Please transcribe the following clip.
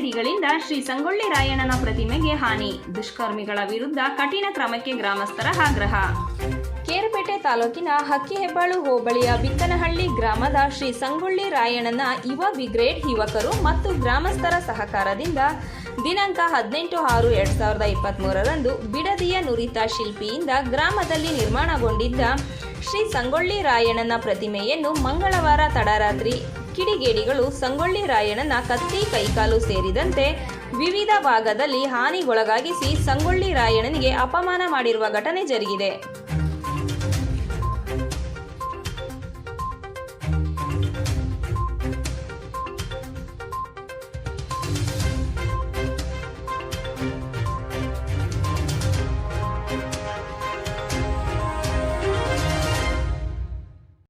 ಕಿಡಿಗೇಡಿಗಳಿಂದ ಶ್ರೀ ಸಂಗೊಳ್ಳಿ ರಾಯಣ್ಣನ ಪ್ರತಿಮೆಗೆ ಹಾನಿ. ದುಷ್ಕರ್ಮಿಗಳ ವಿರುದ್ಧ ಕಠಿಣ ಕ್ರಮಕ್ಕೆ ಗ್ರಾಮಸ್ಥರ ಆಗ್ರಹ. ಕೇರಪೇಟೆ ತಾಲೂಕಿನ ಹಕ್ಕಿಹೆಬ್ಬಾಳು ಹೋಬಳಿಯ ಬಿಕ್ಕನಹಳ್ಳಿ ಗ್ರಾಮದ ಶ್ರೀ ಸಂಗೊಳ್ಳಿ ರಾಯಣ್ಣನ ಯುವ ಬ್ರಿಗೇಡ್ ಯುವಕರು ಮತ್ತು ಗ್ರಾಮಸ್ಥರ ಸಹಕಾರದಿಂದ ದಿನಾಂಕ ಹದಿನೆಂಟು ಆರು ಎರಡು ಸಾವಿರದ ಇಪ್ಪತ್ತ್ಮೂರರಂದು ಬಿಡದಿಯ ನುರಿತ ಶಿಲ್ಪಿಯಿಂದ ಗ್ರಾಮದಲ್ಲಿ ನಿರ್ಮಾಣಗೊಂಡಿದ್ದ ಶ್ರೀ ಸಂಗೊಳ್ಳಿ ರಾಯಣ್ಣನ ಪ್ರತಿಮೆಯನ್ನು ಮಂಗಳವಾರ ತಡರಾತ್ರಿ ಕಿಡಿಗೇಡಿಗಳು ಸಂಗೊಳ್ಳಿ ರಾಯಣ್ಣನ ಕತ್ತಿ ಕೈಕಾಲು ಸೇರಿದಂತೆ ವಿವಿಧ ಭಾಗದಲ್ಲಿ ಹಾನಿಗೊಳಗಾಗಿಸಿ ಸಂಗೊಳ್ಳಿ ರಾಯಣ್ಣನಿಗೆ ಅಪಮಾನ ಮಾಡಿರುವ ಘಟನೆ ಜರುಗಿದೆ.